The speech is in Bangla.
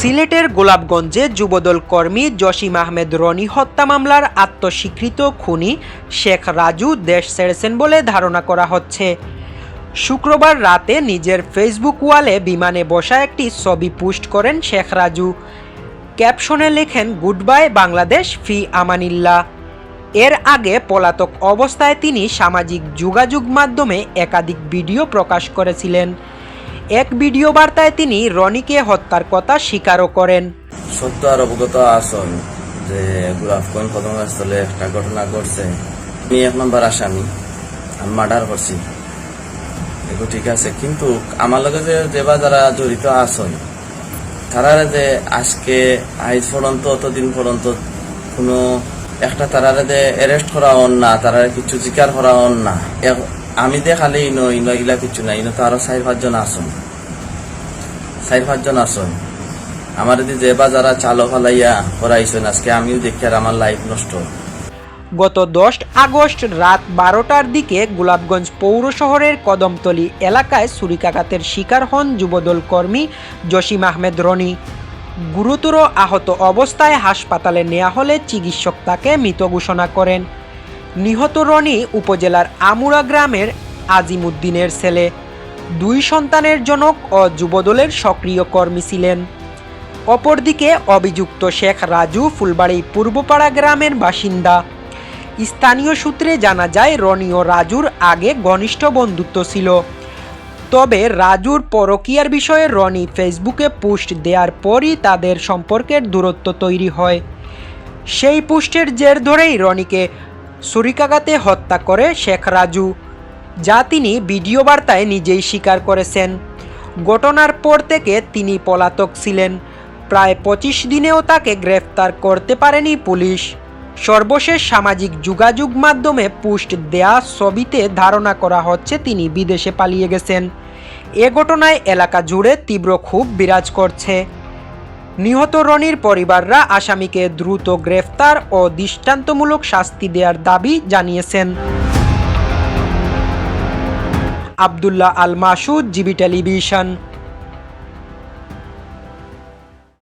সিলেটের গোলাপগঞ্জে যুবদল কর্মী জসিম আহমেদ রনি হত্যা মামলার আত্মস্বীকৃত খুনি শেখ রাজু দেশ ছেড়েছেন বলে ধারণা করা হচ্ছে। শুক্রবার রাতে নিজের ফেসবুক ওয়ালে বিমানে বসা একটি ছবি পোস্ট করেন শেখ রাজু। ক্যাপশনে লেখেন গুড বাই বাংলাদেশ, ফি আমানিল্লা এর আগে পলাতক অবস্থায় তিনি সামাজিক যোগাযোগ মাধ্যমে একাধিক ভিডিও প্রকাশ করেছিলেন। এক ভিডিও বার্তায় তিনি রনিকে হত্যার কথা স্বীকারও করেন। সত্য আর অবগত আসন যে গোলাপগঞ্জ ঘটনাস্থলে একটা ঘটনা ঘটছে। আমি এক নম্বর আসামি, আমি মার্ডার করছি। এগুলো ঠিক আছে, কিন্তু আমার লগে যে যেবা যারা জড়িত আসন তারা যে আজকে আইজ পর্যন্ত, অতদিন পর্যন্ত কোনো একটা তারারে যে অ্যারেস্ট করা হন না তারা কিছু জিকার করা হন না আমি দে খালি ইনো ইনো এগুলা কিছু নাই, ইনো তো আরও চার পাঁচজন আসন। চার পাঁচজন আসন। আমার যদি যে বা যারা চালো ফালাইয়া করাইছেন, আজকে আমিও দেখি আর আমার লাইফ নষ্ট। গত দশ আগস্ট রাত বারোটার দিকে গোলাপগঞ্জ পৌর শহরের কদমতলী এলাকায় ছুরিকাঘাতের শিকার হন যুবদল কর্মী জসিম আহমেদ রনি। গুরুতর আহত অবস্থায় হাসপাতালে নেওয়া হলে চিকিৎসক তাকে মৃত ঘোষণা করেন। নিহত রনি উপজেলার আমুরা গ্রামের আজিমুদ্দিনের ছেলে। দুই সন্তানের জনক ও যুবদলের সক্রিয় কর্মী ছিলেন। অপরদিকে অভিযুক্ত শেখ রাজু ফুলবাড়ি পূর্বপাড়া গ্রামের বাসিন্দা। স্থানীয় সূত্রে জানা যায়, রনি ও রাজুর আগে ঘনিষ্ঠ বন্ধুত্ব ছিল। তবে রাজুর পরকীয়ার বিষয়ে রনি ফেসবুকে পোস্ট দেওয়ার পরই তাদের সম্পর্কের দূরত্ব তৈরি হয়। সেই পোস্টের জের ধরেই রনিকে ছুরিকাঘাতে হত্যা করে শেখ রাজু, যা তিনি ভিডিও বার্তায় নিজেই স্বীকার করেছেন। ঘটনার পর থেকে তিনি পলাতক ছিলেন। প্রায় পঁচিশ দিনেও তাকে গ্রেফতার করতে পারেনি পুলিশ। সর্বশেষ সামাজিক যোগাযোগ মাধ্যমে পোস্ট দেয়া ছবিতে ধারণা করা হচ্ছে তিনি বিদেশে পালিয়ে গেছেন। এ ঘটনায় এলাকা জুড়ে তীব্র ক্ষোভ বিরাজ করছে। নিহত রনির পরিবাররা আসামিকে দ্রুত গ্রেফতার ও দৃষ্টান্তমূলক শাস্তি দেওয়ার দাবি জানিয়েছেন। Abdullah Al Masud GB television